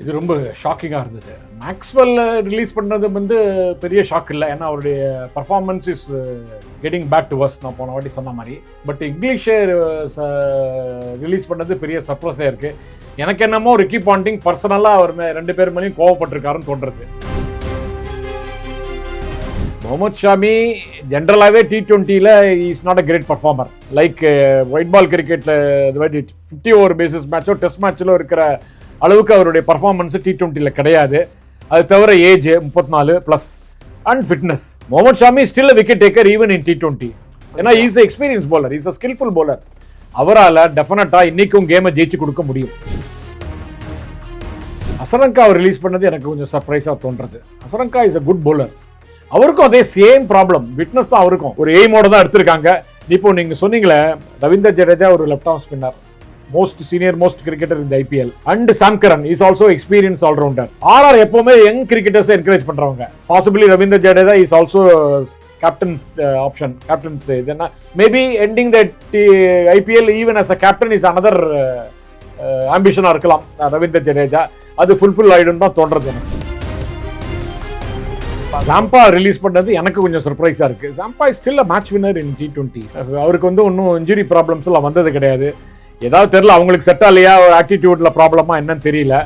இது ரொம்ப ஷாக்கிங்காக இருந்தது. மேக்ஸ்வெல்ல ரிலீஸ் பண்ணது வந்து பெரிய ஷாக் இல்லை. ஏன்னா அவருடைய performance is getting back to worse நான் போன வாட்டி சொன்ன மாதிரி. பட் இங்கிலீஷே ரிலீஸ் பண்ணது பெரிய சர்ப்ரைஸாக இருக்குது எனக்கு என்னமோ ரிக்கி பாண்டிங் பர்சனலாக அவர் ரெண்டு பேர் மேலேயும் கோவப்பட்டிருக்காருன்னு தோன்றது முகமது ஷாமி ஜென்ரலாகவே டி டுவெண்ட்டியில் is not a great performer like white ball கிரிக்கெட்டில் ஃபிஃப்டி ஓவர் பேசிஸ் மேட்சோ டெஸ்ட் மேட்ச்சிலோ இருக்கிற அளவுக்கு அவருடைய பர்ஃபார்மன்ஸு டி ட்வெண்ட்டியில் கிடையாது. அது தவிர ஏஜ் முப்பத்தி நாலு plus and fitness Mohammed Shami still wicket taker even in T twenty ஏன்னா is experience bowler is a skilful bowler அவரால் டெஃபினட்டாக இன்றைக்கும் கேமை ஜெயிச்சு கொடுக்க முடியும். அசரங்கா அவர் ரிலீஸ் பண்ணது எனக்கு கொஞ்சம் சர்ப்ரைஸாக தோன்றது. Hasaranga is a good bowler அவருக்கும் அதே சேம் ப்ராப்ளம் விட்னஸ் தான் அவருக்கும். ஒரு எய்மோட தான் எடுத்திருக்காங்க. இப்போ நீங்கள் சொன்னீங்களே ரவீந்தர் ஜடேஜா ஒரு left off spinner most senior most cricketer இந்த IPL and Sam Curran is also experience allrounder R R எப்பவுமே யங் கிரிக்கெட்டர்ஸ் என்கரேஜ் பண்றவங்க. Possibly Ravinder Jadeja is also captain option captain இது என்ன maybe ending the IPL even as a captain is another ஆம்பிஷனாக இருக்கலாம். ரவீந்தர் ஜடேஜா அது fulfil ஆயிடும் தான் தோன்றது எனக்கு. சாம்பா ரிலீஸ் பண்ணது எனக்கு கொஞ்சம் சர்ப்ரைஸாக இருக்குது Zampa is still a match winner in T twenty அவருக்கு வந்து ஒன்றும் இன்ஜுரி ப்ராப்ளம்ஸ் எல்லாம் வந்தது கிடையாது. ஏதாவது தெரியல அவங்களுக்கு செட் ஆகலையா ஒரு ஆட்டிடியூட்ல ப்ராப்ளமா என்னன்னு தெரியல.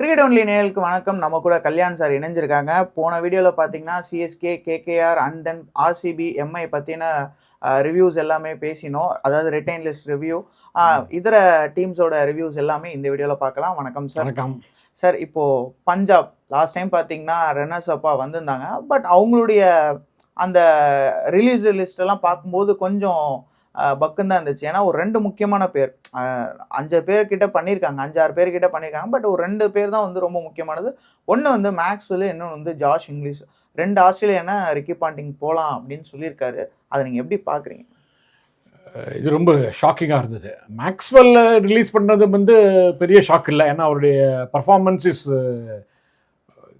கிரிக்கெட் ஒன்லி நேயலுக்கு வணக்கம். நம்ம கூட கல்யாண் சார் இணைஞ்சிருக்காங்க. போன வீடியோவில் பார்த்தீங்கன்னா CSK KKR and then RCB MI பற்றின ரிவ்யூஸ் எல்லாமே பேசினோம். அதாவது ரிட்டைன் லிஸ்ட் ரிவ்யூ இதர டீம்ஸோட ரிவ்யூஸ் எல்லாமே இந்த வீடியோவில் பார்க்கலாம். வணக்கம் சார் வணக்கம். சார் இப்போ பஞ்சாப் லாஸ்ட் டைம் பார்த்தீங்கன்னா ரன்னர்ஸ் அப்பா வந்திருந்தாங்க. பட் அவங்களுடைய அந்த ரிலீஸ் லிஸ்ட் எல்லாம் பார்க்கும்போது கொஞ்சம் பக்குன்னு தான் இருந்துச்சு. ஏன்னா ஒரு ரெண்டு முக்கியமான பேர். அஞ்சு பேர்கிட்ட பண்ணியிருக்காங்க அஞ்சாறு பேர்கிட்ட பண்ணியிருக்காங்க பட் ஒரு ரெண்டு பேர் தான் வந்து ரொம்ப முக்கியமானது. ஒன்று வந்து மேக்ஸ்வெல் இன்னொன்று வந்து ஜாஷ் இங்கிலீஷ். ரெண்டு ஆஸ்திரேலியானா ரிக்கி பாண்டிங் போகலாம் அப்படின்னு சொல்லியிருக்காரு. அதை நீங்கள் எப்படி பார்க்குறீங்க இது ரொம்ப ஷாக்கிங்காக இருந்தது. மேக்ஸ்வெல் ரிலீஸ் பண்ணது வந்து பெரிய ஷாக் இல்லை. ஏன்னா அவருடைய performance is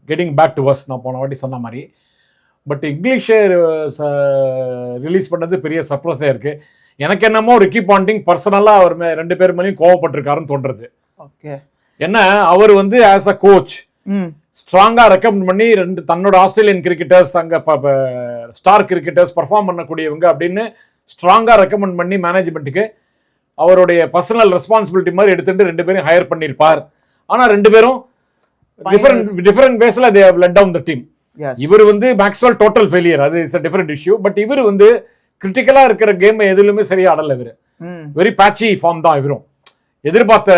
getting back to worse நான் போன வாட்டி சொன்ன மாதிரி. பட் இங்கிலீஷே ரிலீஸ் பண்ணது பெரிய சர்ப்ரைஸாக இருக்குது எனக்கு என்னமோ ரிக்கி பாண்டிங் பர்சனலாக அவர் மே ரெண்டு பேர் மேலேயும் கோவப்பட்டிருக்காருன்னு தோன்றது. ஓகே ஏன்னா அவர் வந்து ஆஸ் அ கோச் ஸ்ட்ராங்காக ரெக்கமெண்ட் பண்ணி ரெண்டு தன்னோட ஆஸ்திரேலியன் கிரிக்கெட்டர்ஸ் தங்க ஸ்டார் கிரிக்கெட்டர்ஸ் பர்ஃபார்ம் பண்ணக்கூடியவங்க அப்படின்னு ஸ்ட்ராங்காக ரெக்கமெண்ட் பண்ணி மேனேஜ்மெண்ட்டுக்கு அவருடைய பர்சனல் ரெஸ்பான்சிபிலிட்டி மாதிரி எடுத்துட்டு ரெண்டு பேரும் ஹையர் பண்ணியிருப்பார். ஆனால் ரெண்டு பேரும் different different வேஸில் they let down the team இவர் வந்து மேக்ஸ்வெல் டோட்டல் ஃபெயிலியர் அது it's a different issue but இவர் வந்து கிரிட்டிக்கலாக இருக்கிற கேம் எதுலையுமே சரியா ஆடல இவர். வெரி பேட்சி ஃபார்ம் தான் இவரும் எதிர்பார்த்த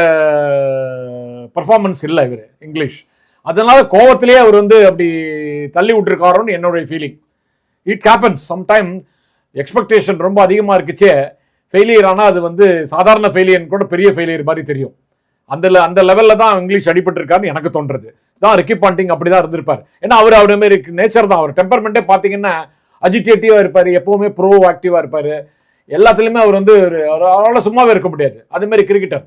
பர்ஃபார்மன்ஸ் இல்லை இவர் இங்கிலீஷ் அதனால கோவத்திலேயே அவர் வந்து அப்படி தள்ளி விட்டுருக்காரோன்னு என்னுடைய feeling it happens sometime expectation ரொம்ப அதிகமாக இருக்குச்சே. ஃபெயிலியர் ஆனால் அது வந்து சாதாரண ஃபெயிலியர் கூட பெரிய ஃபெயிலியர் மாதிரி தெரியும். அந்த அந்த லெவலில் தான் இங்கிலீஷ் அடிபட்டிருக்காருன்னு எனக்கு தோன்றது தான் ரிக்கி பாண்டிங் அப்படி தான் இருந்திருப்பார். ஏன்னா அவர் அவரு மாரி நேச்சர் தான். அவர் டெம்பர்மெண்ட்டே பார்த்தீங்கன்னா அஜிடேட்டிவாக இருப்பார் எப்போவுமே ப்ரோ ஆக்டிவாக இருப்பார். எல்லாத்துலேயுமே அவர் வந்து ஒரு அவர் அவரால் சும்மாவே இருக்க முடியாது. அதே மாதிரி கிரிக்கெட்டர்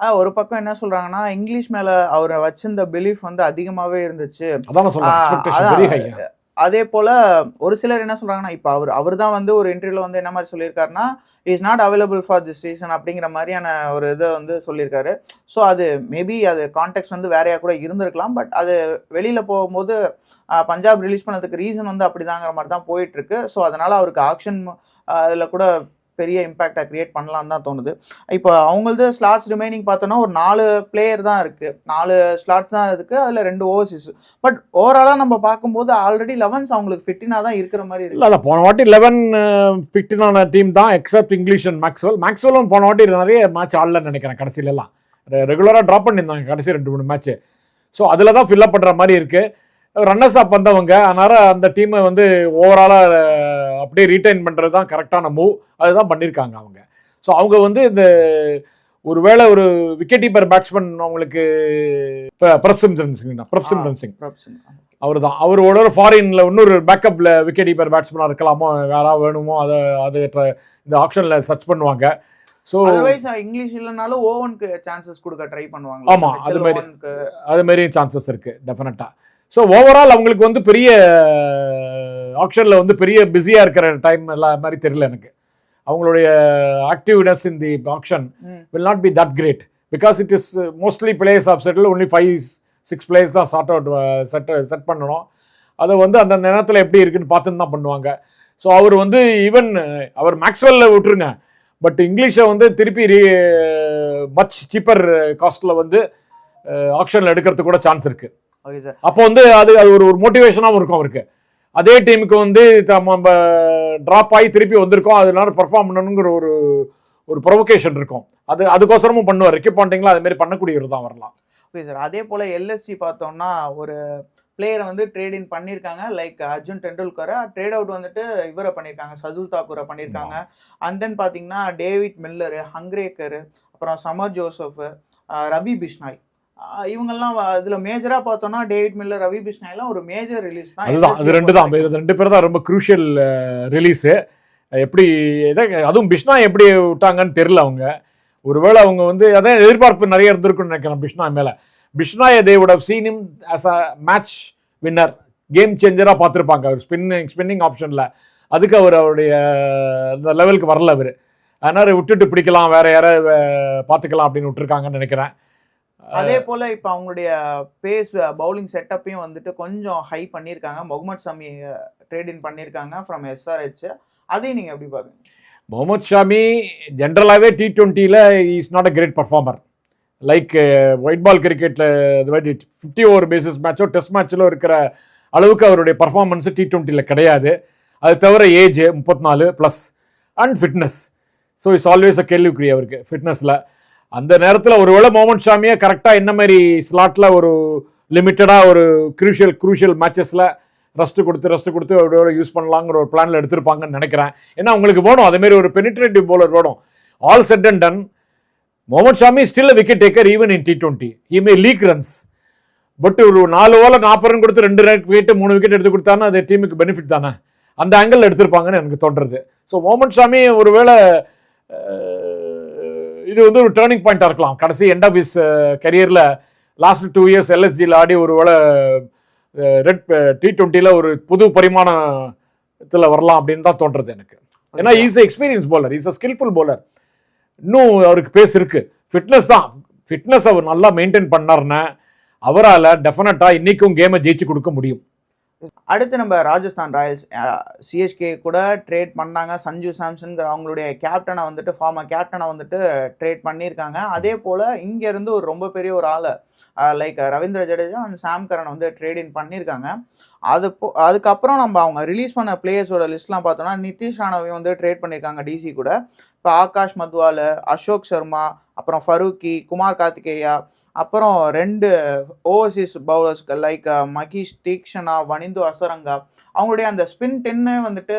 ஆ, ஒரு பக்கம் என்ன சொல்றாங்கன்னா இங்கிலீஷ் மேல அவர் வச்சிருந்த பிலீஃப் வந்து அதிகமாவே இருந்துச்சு. அதான் அதே போல் ஒரு சிலர் என்ன சொல்கிறாங்கன்னா இப்போ அவர் அவர் தான் வந்து ஒரு இன்டர்வியூவில் வந்து என்ன மாதிரி சொல்லியிருக்காருன்னா is not available for this season அப்படிங்கிற மாதிரியான ஒரு இதை வந்து சொல்லியிருக்காரு. ஸோ அது மேபி அது கான்டெக்ட் வந்து வேறையாக கூட இருந்திருக்கலாம் பட் அது வெளியில் போகும்போது பஞ்சாப் ரிலீஸ் பண்ணதுக்கு ரீசன் வந்து அப்படிதாங்கிற மாதிரி தான் போயிட்டுருக்கு ஸோ அதனால் அவருக்கு ஆக்ஷன் அதில் கூட பெரிய இம்பாக்டை க்ரியேட் பண்ணலாம்னு தான் தோணுது. இப்போ அவங்களது ஸ்லாட்ஸ் ரிமைனிங் பார்த்தோன்னா ஒரு நாலு பிளேயர் தான் இருக்குது நாலு ஸ்லாட்ஸ் தான் இருக்குது அதில் ரெண்டு ஓவர்சீஸ் பட் ஓவராலாக நம்ம பார்க்கும்போது ஆல்ரெடி லெவன்ஸ் அவங்களுக்கு ஃபிட்டினாக தான் இருக்கிற மாதிரி இருக்குது இல்லை போன வாட்டி லெவன் ஃபிட்டினான டீம் தான் எக்ஸப்ட் இங்கிலீஷ் அண்ட் மேக்ஸ்வெல் மேக்ஸ்வெல்லும் போன வாட்டி நிறைய மேட்ச் ஆடலன்னு நினைக்கிறேன் கடைசியிலலாம். ரெகுலராக ட்ராப் பண்ணியிருந்தாங்க கடைசி ரெண்டு மூணு மேட்ச்சு ஸோ அதில் தான் ஃபில்லப் பண்ணுற மாதிரி இருக்குது ரன்னர்ஸ் அப் வந்தவங்க அதனால் அந்த டீமை வந்து ஓவராலாக அப்படியே ரீட்டைன் பண்ணுறது தான் கரெக்டான மூவ் அதுதான் பண்ணியிருக்காங்க அவங்க. ஸோ அவங்க வந்து இந்த ஒருவேளை ஒரு விக்கெட் கீப்பர் பேட்ஸ்மேன் அவங்களுக்கு இப்போ பிரப்சிம்சன் சிங் பிரப்சிம்சன் சிங். அவர் தான் அவரோட ஒரு ஃபாரின்ல இன்னொரு பேக்கப்ல விக்கெட் கீப்பர் பேட்ஸ்மேனாக இருக்கலாமோ யாராவது வேணுமோ அதை அது இந்த ஆப்ஷனில் சர்ச் பண்ணுவாங்க. ஸோ இங்கிலீஷ் இல்லைனாலும் ஓவனுக்கு சான்சஸ் கொடுக்க ட்ரை பண்ணுவாங்க ஆமா, அது மாதிரி. அது மாரி சான்சஸ் இருக்கு டெஃபினட்டா ஸோ ஓவரால் அவங்களுக்கு வந்து பெரிய ஆக்ஷனில் வந்து பெரிய பிஸியாக இருக்கிற டைம் எல்லாம் மாதிரி தெரியல எனக்கு. அவங்களுடைய activeness in the action. Will not be that great because it is mostly players of settle only five six players தான் சார்ட் அவுட் செட் செட் பண்ணணும். அதை வந்து அந்த நேரத்தில் எப்படி இருக்குன்னு பார்த்துன்னு தான் பண்ணுவாங்க. ஸோ அவர் வந்து ஈவன் அவர் மேக்ஸ்வெல்ல விட்டுருங்க. பட் இங்கிலீஷை வந்து திருப்பி மச் சீப்பர் காஸ்ட்டில் வந்து ஆக்ஷனில் எடுக்கிறதுக்கு கூட சான்ஸ் இருக்குது ஓகே சார் அப்போ வந்து அது அது ஒரு ஒரு மோட்டிவேஷனாகவும் இருக்கும் அவருக்கு. அதே டீமுக்கு வந்து நம்ம ட்ராப் ஆகி திருப்பி வந்திருக்கோம். அதனால பெர்ஃபார்ம் பண்ணணுங்கிற ஒரு ஒரு ப்ரொவோகேஷன் இருக்கும். அது அதுக்கோசரமும் பண்ணுவார். ரிக்கி பாண்டிங்லாம் அது மாதிரி பண்ணக்கூடியவர் தான் வரலாம். ஓகே சார் அதே போல் எல்எஸ்சி பார்த்தோம்னா ஒரு பிளேயரை வந்து ட்ரேட் இன் பண்ணியிருக்காங்க. லைக் அர்ஜுன் டெண்டுல்கரை. ட்ரேட் அவுட் வந்துட்டு இவரை பண்ணியிருக்காங்க. சதுல் தாக்கூரை பண்ணியிருக்காங்க. அண்ட் தென் பார்த்தீங்கன்னா டேவிட் மில்லரு ஹங்ரேக்கர் அப்புறம் Shamar Joseph uh Ravi Bishnoi. இவங்கெல்லாம் இதுல மேஜரா பார்த்தோம்னா டேவிட் மில்லர் ரவி பிஷ்னாய்லாம் ஒரு மேஜர் ரிலீஸ் தான். அதுதான் அது ரெண்டு தான். ரெண்டு பேர் தான் ரொம்ப குரூஷியல் ரிலீஸு எப்படி அதுவும் பிஷ்னா எப்படி விட்டாங்கன்னு தெரில அவங்க. ஒருவேளை அவங்க வந்து அதான் எதிர்பார்ப்பு நிறைய இருந்திருக்குன்னு நினைக்கிறேன் பிஷ்னா மேலே. பிஷ்னாயை they would have seen him as a match winner game சேஞ்சராக பார்த்துருப்பாங்க அவர். ஸ்பின்னிங் ஸ்பின்னிங் ஆப்ஷனில் அதுக்கு அவர் அவருடைய அந்த லெவலுக்கு வரல அவர். அதனால் விட்டுட்டு பிடிக்கலாம் வேற யாராவது பார்த்துக்கலாம் அப்படின்னு விட்டுருக்காங்கன்னு நினைக்கிறேன். அதே போல இப்ப அவங்களுடைய பேஸ் பவுலிங் செட்டப்பையும் வந்துட்டு கொஞ்சம் ஹை பண்ணியிருக்காங்க. முகமது சமி ட்ரேட் இன் பண்ணியிருக்காங்க ஃப்ரம் எஸ்ஆர்ஹெச் அதையும் நீங்க எப்படி பாக்குறீங்க முகமது ஷாமி ஜென்ரலாகவே டி டுவெண்ட்டியில் is not a great performer like white ball கிரிக்கெட்டில் இது மாதிரி ஃபிஃப்டி ஓவர் பேசிஸ் மேட்சோ டெஸ்ட் மேட்ச்சிலோ இருக்கிற அளவுக்கு அவருடைய பர்ஃபார்மன்ஸ் டி டுவெண்ட்டியில் கிடையாது. அது தவிர ஏஜ் முப்பத்தி நாலு plus and fitness so it's always a கேள்விக்குறி அவருக்கு ஃபிட்னஸில் அந்த நேரத்தில் ஒருவேளை முகமது சாமியை கரெக்டாக என்ன மாதிரி ஸ்லாட்டில் ஒரு லிமிட்டடாக ஒரு க்ரூஷியல் க்ரூஷியல் மேட்சஸில் ரெஸ்ட் கொடுத்து ரெஸ்ட் கொடுத்து அவரோட யூஸ் பண்ணலாங்கிற ஒரு பிளானில் எடுத்திருப்பாங்கன்னு நினைக்கிறேன். ஏன்னா உங்களுக்கு வேணும். அதேமாரி ஒரு பெனிட்ரேட்டிவ் போலர் வேணும். All set and done Mohammed Shami still wicket taker even in T twenty he may leak runs but ஒரு நாலு ஓவர் நாற்பது ரன் கொடுத்து ரெண்டு விக்கெட் மூணு விக்கெட் எடுத்து கொடுத்தானா அது டீமுக்கு பெனிஃபிட் தானே? அந்த ஆங்கிள் எடுத்திருப்பாங்கன்னு எனக்கு தோன்றது ஸோ முகமது ஷாமி ஒருவேளை இது வந்து ஒரு டேர்னிங் பாயிண்டாக இருக்கலாம். கடைசி எண்ட் ஆஃப் இஸ் கரியரில் லாஸ்ட் டூ இயர்ஸ் எல்எஸ்ஜியில் ஆடி ஒருவேளை ரெட் டி டுவெண்ட்டியில் ஒரு புது பரிமாணத்தில் வரலாம் அப்படின்னு தான் தோன்றது எனக்கு. ஏன்னா is experience bowler. Is a skilful bowler. இன்னும் அவருக்கு பேஸ் இருக்கு. ஃபிட்னஸ் தான். ஃபிட்னஸ் அவர் நல்லா மெயின்டைன் பண்ணாருன்னா அவரால் டெஃபினட்டாக இன்னைக்கும் கேமை ஜெயிச்சு கொடுக்க முடியும். அடுத்து நம்ம ராஜஸ்தான் ராயல்ஸ் சிஎஸ்கே கூட ட்ரேட் பண்ணாங்க. சஞ்சு சாம்சன்கிற அவங்களுடைய கேப்டனை வந்துட்டு ஃபார்மர் கேப்டனை வந்துட்டு ட்ரேட் பண்ணியிருக்காங்க. அதே போல் இங்கேருந்து ஒரு ரொம்ப பெரிய ஒரு ஆளை like Ravindra Jadeja and Sam Curran வந்து ட்ரேடின் பண்ணியிருக்காங்க. அது போ அதுக்கப்புறம் நம்ம அவங்க ரிலீஸ் பண்ண பிளேயர்ஸோட லிஸ்ட்லாம் பார்த்தோம்னா நிதிஷ் ராணவையும் வந்து ட்ரேட் பண்ணியிருக்காங்க டிசி கூட. இப்போ ஆகாஷ் மத்வால் அசோக் சர்மா அப்புறம் ஃபரூக்கி குமார் கார்த்திகேயா அப்புறம் ரெண்டு overseas bowlers like Maheesh Theekshana Wanindu Hasaranga அவங்களுடைய அந்த ஸ்பின் டென்னு வந்துட்டு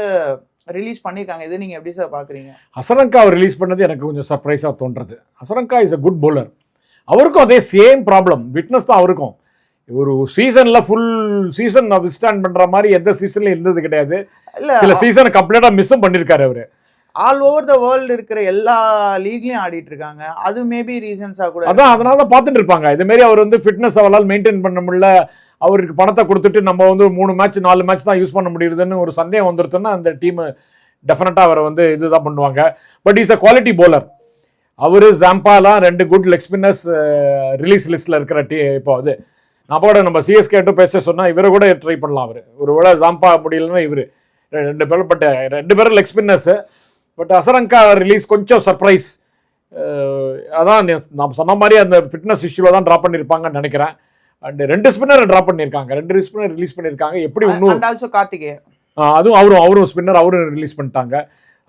ரிலீஸ் பண்ணியிருக்காங்க இது நீங்கள் எப்படி சார் பார்க்குறீங்க ஹசரங்கா அவர் ரிலீஸ் பண்ணது எனக்கு கொஞ்சம் சர்ப்ரைஸாக தோன்றது. Hasaranga is a good bowler. அவருக்கும் அதே சேம் ப்ராப்ளம் விட்னஸ் தான் அவருக்கும். ஒரு சீசனில் ஃபுல் சீசன் விஸ்டாண்ட் பண்ணுற மாதிரி எந்த சீசன்லையும் இருந்தது கிடையாது. இல்லை சில சீசனை கம்ப்ளீட்டாக மிஸ்ஸும் பண்ணியிருக்காரு அவர். ஆல் ஓவர் த வேர்ல்டு இருக்கிற எல்லா லீக்லையும் ஆடிட்டு இருக்காங்க அது மேபி ரீசன்ஸா கூட அதான் அதனால தான் பார்த்துட்டு இருப்பாங்க இது மாதிரி அவர் வந்து ஃபிட்னஸ் அவரால் மெயின்டைன் பண்ண முடியல. அவருக்கு பணத்தை கொடுத்துட்டு நம்ம வந்து மூணு மேட்ச் நாலு மேட்ச் தான் யூஸ் பண்ண முடியுதுன்னு ஒரு சந்தேகம் வந்துருச்சுன்னா அந்த டீம் டெஃபினட்டாக அவரை வந்து இதுதான் பண்ணுவாங்க. But is a quality bowler அவரு ஜாம்பாலாம் ரெண்டு குட் லெக் ஸ்பின்னர்ஸ் ரிலீஸ் லிஸ்ட்டில் இருக்கிற டீ இப்போ அது நான் கூட நம்ம சிஎஸ்கே கிட்ட பேச சொன்னால் இவரை கூட ட்ரை பண்ணலாம் அவர். ஒரு வேளை ஜாம்பா முடியலன்னா இவர். ரெண்டு பேரும் பட் ரெண்டு பேரும் லெக்ஸ்பின்னஸ் பட் அசரங்கா ரிலீஸ் கொஞ்சம் சர்ப்ரைஸ் அதான் நீ- நான் சொன்ன மாதிரி அந்த ஃபிட்னஸ் இஷ்யூவில் தான் ட்ராப் பண்ணியிருப்பாங்கன்னு நினைக்கிறேன். அண்ட் ரெண்டு ஸ்பின்னர் ட்ராப் பண்ணியிருக்காங்க ரெண்டு ஸ்பின்னர் ரிலீஸ் பண்ணியிருக்காங்க எப்படி இன்னும் ஆல்சோ கார்த்திகே அதுவும் அவரும் அவரும் ஸ்பின்னர் அவரும் ரிலீஸ் பண்ணிட்டாங்க.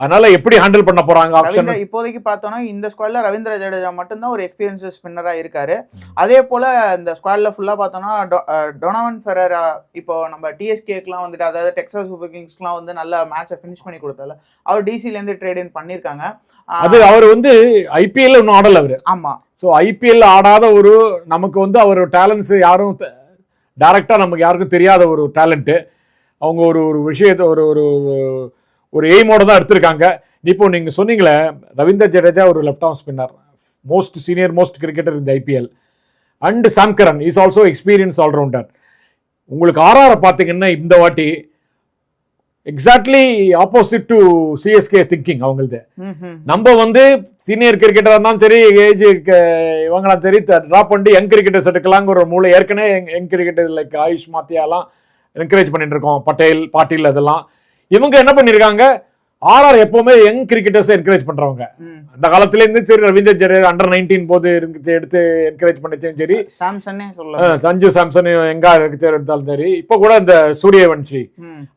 அதனால எப்படி ஹேண்டில் பண்ண போறாங்க ஆப்ஷன் இப்போதைக்கு பார்த்தோம்னா இந்த ஸ்குவாட்ல ரவீந்திர ஜடேஜா மட்டும்தான் ஒரு எக்ஸ்பீரியன்ஸ் ஸ்பின்னரா இருக்காரு. அதே போல இந்த ஸ்குவாட்ல ஃபுல்லா பார்த்தோம்னா டொனாவன் ஃபெரரா இப்போ நம்ம டிஎஸ்கேக்குலாம் வந்துட்டு அதாவது டெக்ஸாஸ் சூப்பர் கிங்ஸ்க்குலாம் வந்து நல்ல மேட்சை ஃபினிஷ் பண்ணி கொடுத்தால அவர் டிசில இருந்து ட்ரேட் இன் பண்ணிருக்காங்க ஆஹ் அது அவர் வந்து ஐபிஎல் இன்னும் ஆடல அவரு. ஆமா. ஸோ ஐபிஎல் ஆடாத ஒரு நமக்கு வந்து அவர் டேலண்ட்ஸ் யாரும் டைரக்டாக நமக்கு யாருக்கும் தெரியாத ஒரு டேலண்ட்டு அவங்க ஒரு ஒரு விஷயத்தை ஒரு ஒரு ஒரு எய்மோட தான் எடுத்திருக்காங்க. இப்போ நீங்கள் சொன்னீங்களே ரவீந்தர் ஜடேஜா ஒரு left arm spinner most senior most cricketer இந்த IPL and Sam Curran is also experience allrounder உங்களுக்கு ஆர்ஆரை பார்த்தீங்கன்னா இந்த வாட்டி exactly opposite to CSK thinking அவங்களது. நம்ம வந்து சீனியர் கிரிக்கெட்டர் இருந்தாலும் சரி ஏஜ் இவங்களாம் சரி ட்ராப் பண்ணிட்டு யங் கிரிக்கெட்டர்ஸ் எடுக்கலாங்கிற ஒரு மூளை ஏற்கனவே யங் கிரிக்கெட்டர் லைக் ஆயுஷ் மாத்தியாலாம் என்கரேஜ் பண்ணிட்டு இருக்கோம். பட்டேல் பாட்டீல் அதெல்லாம். இவங்க என்ன பண்ணியிருக்காங்க ஆர்ஆர் எப்பவுமே யங் கிரிக்கெட்டர்ஸ் என்கரேஜ் பண்றவங்க. அந்த காலத்துல இருந்து சரி ரவீந்தர் ஜடேஜா அண்டர் நைன்டீன் போது எடுத்து என்கரேஜ் பண்ணிச்சும் சரி. சாம்சன்னே சொல்ல சஞ்சு சாம்சன் எங்க எடுத்தாலும் சரி. இப்போ கூட இந்த சூரியவன்ஷி.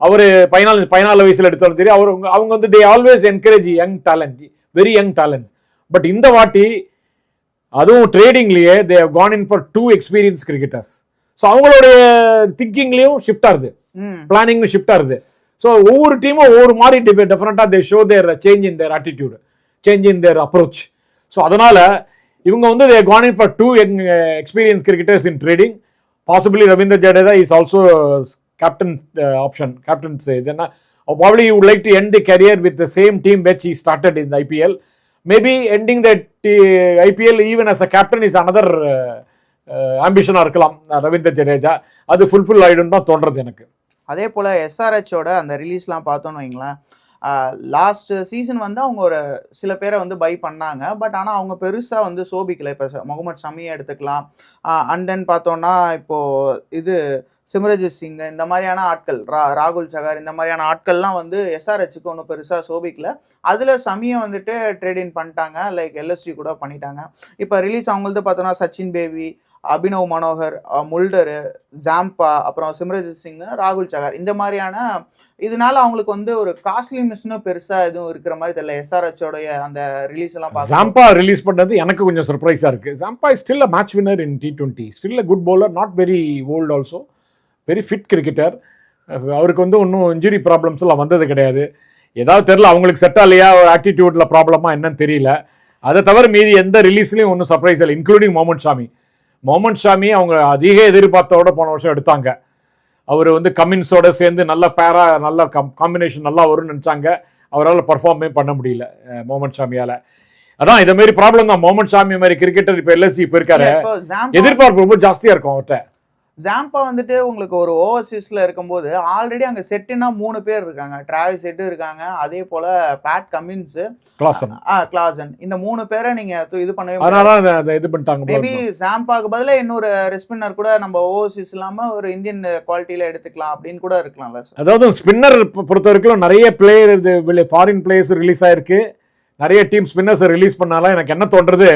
அவரு பதினாலு பதினாலு வயசுல எடுத்தாலும் சரி அவர் அவங்க வந்து they always encourage young talent very young talents but இந்த வாட்டி அதுவும் ட்ரேடிங்லயே they gone in for two experience cricketers so அவங்களுடைய திங்கிங்லயும் ஷிஃப்ட் ஆகுது. ம். பிளானிங் ஷிஃப்ட் ஆகுது. ஸோ ஒவ்வொரு டீமும் ஒவ்வொரு மாதிரி டெஃபினட்டாக they show their change in their attitude change in their approach so அதனால் இவங்க வந்து they gone in for two experience cricketers in trading possibly Ravinder Jadeja is also captain option captains இது என்ன you would like to end the career with the same team which he started in IPL maybe Maybe the that uh, IPL even as a captain is uh, uh, இருக்கலாம் ரவீந்தர் ஜடேஜா அது fulfil ஆகிடும் தான் தோன்றது எனக்கு. அதே போல் எஸ்ஆர்ஹெச்சோட அந்த ரிலீஸ்லாம் பார்த்தோன்னு வைங்களேன் லாஸ்ட்டு சீசன் வந்து அவங்க ஒரு சில பேரை வந்து பை பண்ணாங்க. பட் ஆனால் அவங்க பெருசாக வந்து சோபிக்கலை. இப்போ முகமது ஷமியை எடுத்துக்கலாம். அண்ட் தென் பார்த்தோன்னா இப்போது இது சிம்ரஜித் சிங் இந்த மாதிரியான ஆட்கள் ரா ராகுல் சகார் இந்த மாதிரியான ஆட்கள்லாம் வந்து எஸ்ஆர்ஹெச்சுக்கு ஒன்றும் பெருசாக சோபிக்கல. அதில் சமியை வந்துட்டு ட்ரேட் இன் பண்ணிட்டாங்க லைக் எல்எஸ்டி கூட பண்ணிட்டாங்க. இப்போ ரிலீஸ் அவங்களது பார்த்தோன்னா சச்சின் பேபி அபினவ் மனோகர் முல்டரு ஜாம்பா அப்புறம் சிம்ரஜித் சிங் ராகுல் சகார். இந்த மாதிரியான இதனால அவங்களுக்கு வந்து ஒரு காஸ்ட்லி மிஸ்னும் பெருசா எதுவும் இருக்கிற மாதிரி தெரியல. எஸ்ஆர்ஹெச்சோடைய அந்த ரிலீஸ் எல்லாம் ஜாம்பா ரிலீஸ் பண்ணது எனக்கு கொஞ்சம் சர்ப்ரைஸாக இருக்கு. Zampa is still a match winner in T twenty still a good bowler not very old also very fit cricketer அவருக்கு வந்து ஒன்றும் இன்ஜுரி ப்ராப்ளம்ஸ் எல்லாம் வந்தது கிடையாது. ஏதாவது தெரில அவங்களுக்கு செட் ஆகலையா ஒரு ஆட்டிடியூட்ல ப்ராப்ளமா என்னன்னு தெரியல. அதை தவிர மீதி எந்த ரிலீஸ்லையும் ஒன்றும் சர்ப்ரைஸ் இல்லை இன்க்ளூடிங் மோமன் சாமி. மொஹமட் ஷாமி அவங்க அதிக எதிர்பார்த்தோட போன வருஷம் எடுத்தாங்க. அவர் வந்து கமின்ஸோட சேர்ந்து நல்ல பேரா நல்ல காம்பினேஷன் நல்லா வரும்னு நினச்சாங்க. அவரால் பர்ஃபார்மே பண்ண முடியல முகமது ஷாமியால அதான் இந்த மாதிரி ப்ராப்ளம் தான். முகமது ஷாமி மாதிரி கிரிக்கெட்டர் இப்போ எல்எஸ்சி இப்போ இருக்காரு எதிர்பார்ப்பு ரொம்ப ஜாஸ்தியா இருக்கும் அவர்கிட்ட ஜாம்பா வந்துட்டு உங்களுக்கு ஒரு ஓவர்சீஸ்ல இருக்கும்போது ஆல்ரெடி அங்க செட்டுனா மூணு பேர் இருக்காங்க. டிராவல் செட்டு இருக்காங்க அதே போல பேட் கமின்ஸ் கிளாசன் கிளாசன் இந்த மூணு பேரை நீங்க து- இது பண்ணவே. அதனால அதை- அதை இது பண்ணிட்டாங்க மேபி இருக்கும். ஜாம்பாக்கு பதிலா இன்னொரு ரெஸ்பின்னர் கூட நம்ம ஓவர்சீஸ் இல்லாம ஒரு இந்தியன் குவாலிட்டியில எடுத்துக்கலாம் அப்படின்னு கூட இருக்கலாம்ல சார் அதாவது ஸ்பின்னர் பொறுத்த வரைக்கும் நிறைய பிளேயர் இது ஃபாரின் பிளேயர்ஸ் ரிலீஸ் ஆயிருக்கு. நிறைய டீம் ஸ்பின்னர்ஸ் ரிலீஸ் பண்ணாலும் எனக்கு என்ன தோன்றது?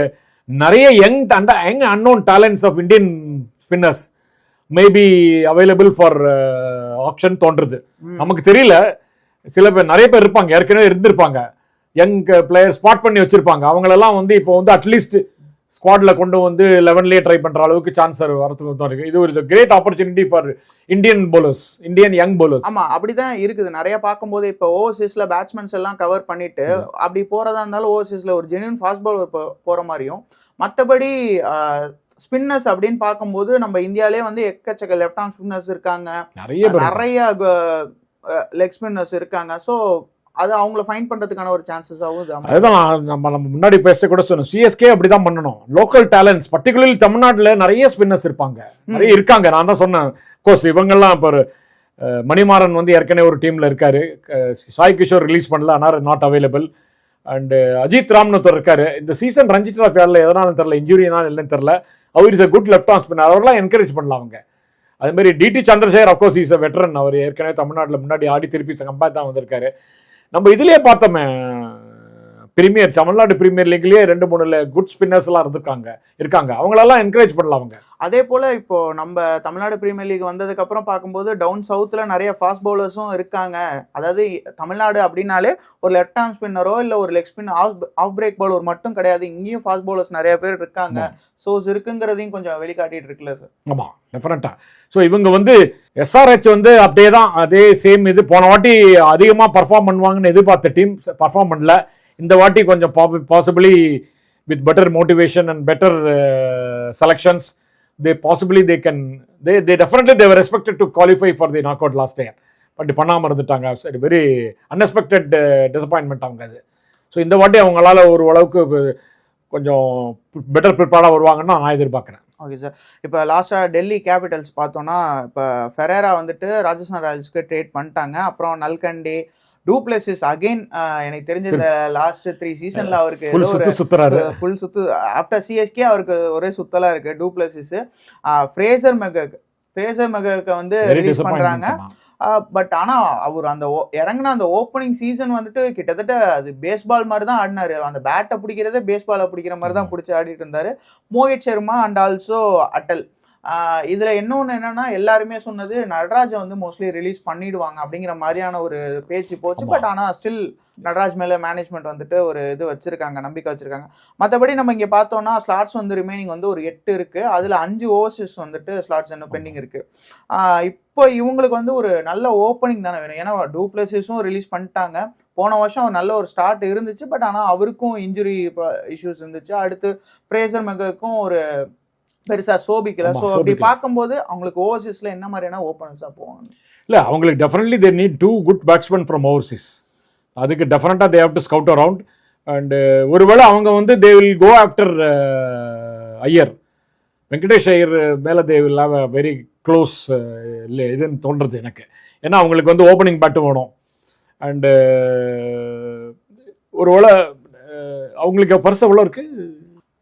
நிறைய young and young unknown talents of Indian spinners maybe available for option தோன்றுது. நமக்கு தெரியல. சில பேர் நிறைய பேர் இருப்பாங்க. ஏற்கனவே இருந்திருப்பாங்க. யங் பிளேயர் ஸ்பாட் பண்ணி வச்சிருப்பாங்க. அவங்களெல்லாம் வந்து இப்போ வந்து அட்லீஸ்ட் ஸ்குவாட்ல கொண்டு வந்து லெவன்லேயே ட்ரை பண்ற அளவுக்கு சான்ஸ் வரதுக்கு தான் இருக்கு இது ஒரு great opportunity for Indian bowlers Indian young bowlers. ஆமா அப்படிதான் இருக்குது. நிறைய பார்க்கும்போது இப்போ ஓவர்சீஸ்ல பேட்ஸ்மேன்ஸ் எல்லாம் கவர் பண்ணிட்டு அப்படி போறதா இருந்தாலும் ஓவர்சீஸ்ல ஒரு ஜென்யூன் ஃபாஸ்ட் பாலர் போற மாதிரியும். மற்றபடி ஸ்பின்னர்ஸ் அப்படின்னு பார்க்கும்போது நம்ம இந்தியாலே வந்து எக்கச்சக்க லெஃப்ட் ஆர்ம் ஸ்பின்னர்ஸ் இருக்காங்க. நிறைய நிறைய லெக் ஸ்பின்னர்ஸ் இருக்காங்க. ஸோ அது அவங்கள ஃபைன் பண்றதுக்கான ஒரு சான்சஸாகவும். அதுதான் நம்ம நம்ம முன்னாடி பேச கூட சொன்னோம் சிஎஸ்கே அப்படிதான் பண்ணணும். லோக்கல் டேலண்ட்ஸ் பர்டிகுலர்லி தமிழ்நாட்டுல நிறைய ஸ்பின்னர்ஸ் இருப்பாங்க. நிறைய இருக்காங்க. நான் தான் சொன்னேன். கோர்ஸ் இவங்கெல்லாம் இப்போ ஒரு, மணிமாறன் வந்து ஏற்கனவே ஒரு டீம்ல இருக்காரு. சாய் கிஷோர் ரிலீஸ் பண்ணல. ஆனால் நாட் அவைலபிள் அண்டு அஜித் ராம்னு ஒருத்தர் இருக்காரு. இந்த சீசன் ரஞ்சி ட்ராஃபி ஆடல எதனாலும் தெரில இன்ஜுரினால இல்லைன்னு தெரில அவர் is a good left on spinner அவரெல்லாம் என்கரேஜ் பண்ணலாம் அவங்க. அதே மாதிரி TD Chandrasekhar of course is a veteran அவர் ஏற்கனவே தமிழ்நாட்டில் முன்னாடி ஆடி திருப்பி கம்பேர் தான் வந்திருக்காரு. நம்ம இதுலேயே பார்த்தோமே பிரீமியர் தமிழ்நாடு பிரீமியர் லீக்லயே ரெண்டு மூணு குட் ஸ்பின்னர்ஸ் எல்லாம் இருந்திருக்காங்க. இருக்காங்க. அவங்களெல்லாம் என்கரேஜ் பண்ணலாம் அவங்க. அதே போல இப்போ நம்ம தமிழ்நாடு பிரீமியர் லீக் வந்ததுக்கு அப்புறம் பார்க்கும்போது டவுன் சவுத்ல நிறைய ஃபாஸ்ட் பவுலர்ஸும் இருக்காங்க. அதாவது தமிழ்நாடு அப்படின்னாலே ஒரு லெஃப்ட் ஆர்ம் ஸ்பின்னரோ இல்ல ஒரு leg spin off off break bowler மட்டும் கிடையாது. இங்கேயும் ஃபாஸ்ட் பவுலர்ஸ் நிறைய பேர் இருக்காங்க. சோர்ஸ் இருக்குங்கிறதையும் கொஞ்சம் வெளிக்காட்டிட்டு இருக்குல்ல சார் ஆமா டெஃபினட்டா ஸோ இவங்க வந்து எஸ்ஆர்ஹெச் வந்து அப்படியே தான் அதே சேம் இது. போன வாட்டி அதிகமாக பர்ஃபார்ம் பண்ணுவாங்கன்னு எதிர்பார்த்த டீம் பர்ஃபார்ம் பண்ணல. இந்த வாட்டி கொஞ்சம் possibly with better motivation and better selections they possibly they can they they definitely they were respected to qualify for the knock out last year but பண்ணாமல் இருந்துட்டாங்க. சரி வெரி அன்எக்ஸ்பெக்டட் டிசப்பாயின்மெண்ட் அவங்க அது. So இந்த வாட்டி அவங்களால ஒரு அளவுக்கு uh, கொஞ்சம் பெட்டர் ப்ரிப்பேர்டாக வருவாங்கன்னு நான் எதிர்பார்க்குறேன். ஓகே சார் இப்போ லாஸ்ட்டாக டெல்லி கேபிட்டல்ஸ் பார்த்தோன்னா இப்போ ஃபெரேரா வந்துட்டு ராஜஸ்தான் ராயல்ஸ்க்கு ட்ரேட் பண்ணிட்டாங்க. அப்புறம் நல்கண்டி டூப்ளசிஸ் அகைன் எனக்கு தெரிஞ்ச இந்த லாஸ்ட் த்ரீ சீசன்ல அவருக்கு ஃபுல் சுத்து சுத்துறாரு. ஃபுல் சுத்து ஆஃப்டர் சிஎஸ்கே அவருக்கு ஒரே சுத்தலா இருக்கு du Plessis Fraser McGurk Fraser மெகக்கு வந்து ரிலீஸ் பண்றாங்க. பட் ஆனா அவர் அந்த இறங்குன அந்த ஓப்பனிங் சீசன் வந்துட்டு கிட்டத்தட்ட அது பேஸ்பால் மாதிரி தான் ஆடினாரு. அந்த பேட்டை பிடிக்கிறதே பேஸ்பாலை பிடிக்கிற மாதிரி தான் பிடிச்சி ஆடிட்டு இருந்தாரு. மோஹித் சர்மா அண்ட் ஆல்சோ அட்டல் இதுல இன்னொன்னு என்னன்னா எல்லாருமே சொன்னது நடராஜை வந்து மோஸ்ட்லி ரிலீஸ் பண்ணிடுவாங்க அப்படிங்கிற மாதிரியான ஒரு பேச்சு போச்சு. பட் ஆனா ஸ்டில் நடராஜ் மேல மேனேஜ்மெண்ட் வந்துட்டு ஒரு இது வச்சிருக்காங்க நம்பிக்கை வச்சிருக்காங்க. மற்றபடி நம்ம இங்க பார்த்தோம்னா ஸ்லாட்ஸ் வந்து ரிமைனிங் வந்து ஒரு எட்டு இருக்கு. அதுல அஞ்சு ஓவர்சஸ் வந்துட்டு ஸ்லாட்ஸ் இன்னும் பெண்டிங் இருக்கு. ஆஹ் இப்போ இவங்களுக்கு வந்து ஒரு நல்ல ஓப்பனிங் தானே வேணும். ஏன்னா டூப்ளசிஸும் ரிலீஸ் பண்ணிட்டாங்க. போன வருஷம் ஒரு நல்ல ஒரு ஸ்டார்ட் இருந்துச்சு. பட் ஆனால் அவருக்கும் இன்ஜுரி இஷ்யூஸ் இருந்துச்சு. அடுத்து ஃப்ரேசர் மெகக்கும் ஒரு பெருசா சோபிக்கல. ஸோ அப்படி. பார்க்கும்போது அவங்களுக்கு ஓவர்சீஸ்ல என்ன மாதிரியான ஓப்பனர்ஸாக போவாங்க. இல்ல அவங்களுக்கு definitely they need two good batsman from overseas அதுக்கு டெஃபினட்டாக they have to scout around and ஒருவேளை அவங்க வந்து they will go after Iyer Venkatesh Iyer மேலே they will have a very close இல்லை இதுன்னு தோன்றது எனக்கு. ஏன்னா அவங்களுக்கு வந்து ஓப்பனிங் பேட்டு வேணும். அண்டு ஒருவேளை uh, அவங்களுக்கு பர்ஸ் எவ்வளோ இருக்குது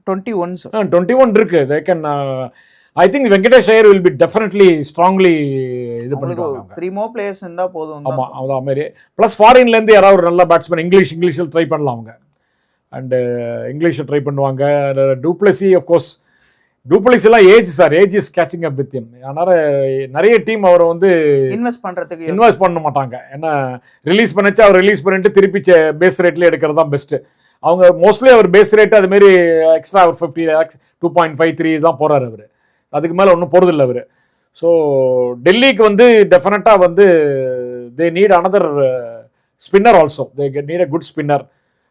twenty one sir twenty one இருக்கு they can I think Venkatesh Iyer will be definitely strongly இது பண்ணிடுவாங்க. த்ரீ மோ பிளேயர்ஸ் இருந்தா போதும். ஆமாம் அதான் மாதிரி. ப்ளஸ் ஃபாரின்லேருந்து யாராவது ஒரு நல்ல பேட்ஸ்மேன் இங்கிலீஷ் இங்கிலீஷில் ட்ரை பண்ணலாம் அவங்க. அண்டு இங்கிலீஷில் ட்ரை பண்ணுவாங்க. Du Plessis course Du Plessis எல்லாம் age sir age is catching up with அதனால் நிறைய டீம் அவரை வந்து இன்வெஸ்ட் பண்றதுக்கு இன்வெஸ்ட் பண்ண மாட்டாங்க. ஏன்னா ரிலீஸ் பண்ணிச்சு அவர் ரிலீஸ் பண்ணிட்டு திருப்பி பேஸ் ரேட்லேயே எடுக்கிறது தான் பெஸ்ட்டு அவங்க மோஸ்ட்லி அவர் பேஸ் ரேட் அதுமாரி எக்ஸ்ட்ரா ஒரு fifty lakhs two point five three தான் போகிறார் அவர். அதுக்கு மேலே ஒன்றும் போகிறதில்ல அவர். ஸோ டெல்லிக்கு வந்து டெஃபினட்டாக வந்து they need another spinner also they need a good spinner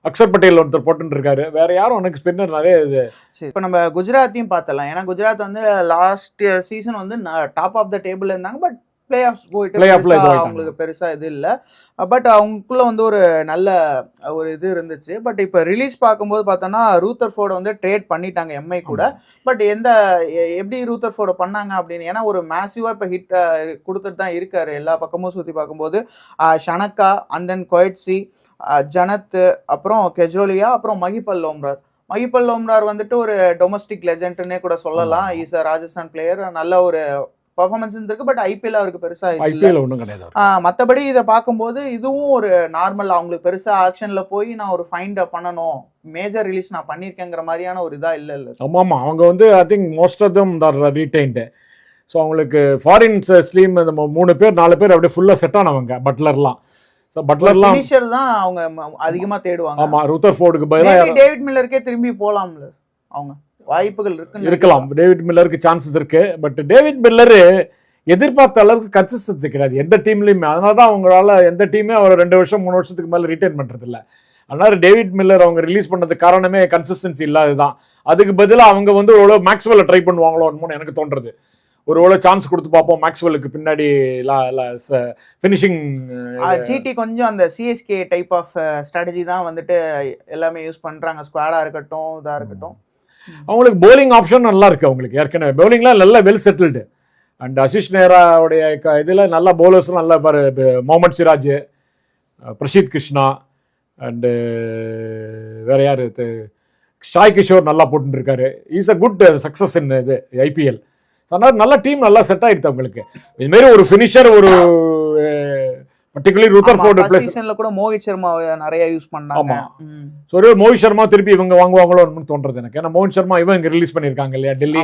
Axar Patel ஒருத்தர் போட்டுன்னு வேற யாரும் எனக்கு ஸ்பின்னர் நிறைய இது இப்போ நம்ம குஜராத்தையும் பார்த்தலாம் ஏன்னா குஜராத் வந்து லாஸ்ட் சீசன் uh, வந்து டாப் ஆஃப் த டேபிள் இருந்தாங்க. பட் பிளே ஆஃப் போயிட்டு. அவங்களுக்கு பெருசா இது இல்லை. பட் அவங்களுக்குள்ள வந்து ஒரு நல்ல ஒரு இது இருந்துச்சு. பட் இப்போ ரிலீஸ் பார்க்கும்போது பார்த்தோன்னா ரூத்தர் ஃபோர்டை வந்து ட்ரேட் பண்ணிட்டாங்க எம்ஐ கூட. பட் எந்த எப்படி ரூத்தர் ஃபோர்டை பண்ணாங்க அப்படின்னு ஏன்னா ஒரு மேசிவா இப்போ ஹிட் கொடுத்துட்டு தான் இருக்காரு. எல்லா பக்கமும் சுற்றி பார்க்கும்போது ஷனக்கா அண்ட் தென் கொயட்சி ஜனத் அப்புறம் கெஜ்ரோலியா அப்புறம் மஹிபல் லோம்ரார். மஹிபல் லோம்ரார் வந்துட்டு ஒரு டொமஸ்டிக் லெஜெண்ட்னே கூட சொல்லலாம். இஸ் அ ராஜஸ்தான் பிளேயர் நல்ல ஒரு பர்ஃபார்மன்ஸ் இருக்கு பட் ஐபிஎல் அவருக்கு பெருசா. ஐபிஎல் ஒன்றும் கிடையாது மத்தபடி இதை பார்க்கும்போது இதுவும் ஒரு நார்மல் அவங்களுக்கு பெருசா ஆக்ஷன்ல போய் நான் ஒரு ஃபைண்ட் பண்ணணும் மேஜர் ரிலீஸ் நான் பண்ணியிருக்கேங்கிற மாதிரியான ஒரு இதா இல்ல இல்ல ஆமாம் ஆமாம் அவங்க வந்து I think most of them their retained so அவங்களுக்கு ஃபாரின் ஸ்லீம் இந்த மூ- மூணு பேர் நாலு பேர் அப்படியே ஃபுல்லாக செட் ஆனவங்க பட்லர்லாம் ஸோ பட்லர்லாம் ஃபினிஷர் தான் அவங்க அதிகமா தேடுவாங்க. ஆமாம் ரூத்தர் ஃபோர்டுக்கு பதிலாக டேவிட் மில்லருக்கே திரும்பி போலாம்ல அவங்க. வாய்ப்புகள் இருக்குன்னு இருக்கலாம். டேவிட் மில்லருக்கு சான்சஸ் இருக்கு. பட் டேவிட் மில்லரு எதிர்பார்த்த அளவுக்கு கன்சிஸ்டன்சி கிடையாது. எந்த டீம்லையுமே அதனால தான் அவங்களால எந்த டீமே அவர் ரெண்டு வருஷம் மூணு வருஷத்துக்கு மேலே ரிட்டைன் பண்ணுறது இல்ல அதனால டேவிட் மில்லர் அவங்க ரிலீஸ் பண்ணதுக்கு காரணமே கன்சிஸ்டன்சி இல்லாததுதான். அதுக்கு பதிலாக அவங்க வந்து ஒரு மேக்ஸ்வெல்ல ட்ரை பண்ணுவாங்களோன்னு எனக்கு தோன்றது. ஒரு வேளை சான்ஸ் கொடுத்து பார்ப்போம் மேக்ஸ்வெலுக்கு பின்னாடி ஃபினிஷிங் ஜிடி கொஞ்சம் அந்த சிஎஸ்கே டைப் ஆஃப் ஸ்ட்ராட்டஜி தான் வந்துட்டு எல்லாமே யூஸ் பண்றாங்க. ஸ்குவாடா இருக்கட்டும் இதா இருக்கட்டும். அவங்களுக்கு போலிங் ஆப்ஷன் நல்லா இருக்குது அவங்களுக்கு. ஏற்கனவே பவுலிங்லாம் நல்லா வெல் செட்டில்டு அண்ட் அசிஷ் நேராவுடைய க- இதில் நல்ல பவுலர்ஸ்லாம் நல்லா பாரு முகமது சிராஜ் பிரசீத் கிருஷ்ணா அண்டு வேற யார்? இது, ஷாய் கிஷோர் நல்லா போட்டுருக்காரு is a good success in இது ஐபிஎல் அதனால் நல்ல டீம் நல்லா செட் ஆகிடுது அவங்களுக்கு. இதுமாரி ஒரு ஃபினிஷர் ஒரு பர்டிகுலர் ரூத்தர் ஃபோர்டு பிளேஸ் சீசன்ல கூட மோஹித் சர்மா நிறைய யூஸ் பண்ணாங்க. ஒரு மோஹித் சர்மா திருப்பி இவங்க வாங்குவாங்களோன்னு தோன்றது எனக்கு. ஏன்னா மோஹித் சர்மா இவங்க இங்க ரிலீஸ் பண்ணியிருக்காங்க இல்லையா டெல்லி.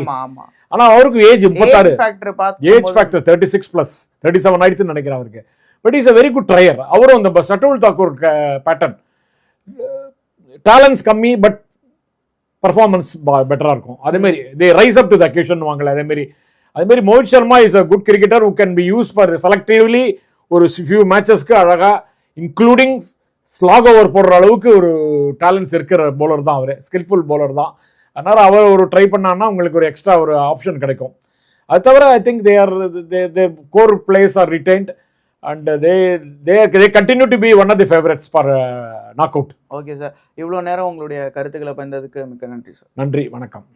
ஆனா அவருக்கு ஏஜ் முப்பத்தாறு. Age factor thirty six plus thirty seven ஆயிடுச்சுன்னு நினைக்கிறேன் அவருக்கு. But is a very good trier அவரும் அந்த சட்டுல் தாக்கூர் பேட்டர்ன் டேலண்ட்ஸ் கம்மி பட் பர்ஃபார்மன்ஸ் பெட்டராக இருக்கும். அதே மாதிரி they rise up to the occasion வாங்கல. அதே மாதிரி அதே மாதிரி Mohit Sharma is a good cricketer who can be use for selectively ஒரு ஃபியூ மேட்சஸ்க்கு அழகா இன்க்ளூடிங் ஸ்லாக் ஓவர் போடுற அளவுக்கு ஒரு டேலண்ட்ஸ் இருக்கிற bowler தான் அவர். ஸ்கில்ஃபுல் bowler தான். அதனால அவர் ஒரு ட்ரை பண்ணான்னா உங்களுக்கு ஒரு எக்ஸ்ட்ரா ஒரு ஆப்ஷன் கிடைக்கும். அது தவிர I think they are the core players are retained and they they they continue to be one of the favourites for knock out okay sir இவ்வளோ நேரம் உங்களுடைய கருத்துக்களை பந்ததுக்கு மிக்க நன்றி சார் நன்றி வணக்கம்.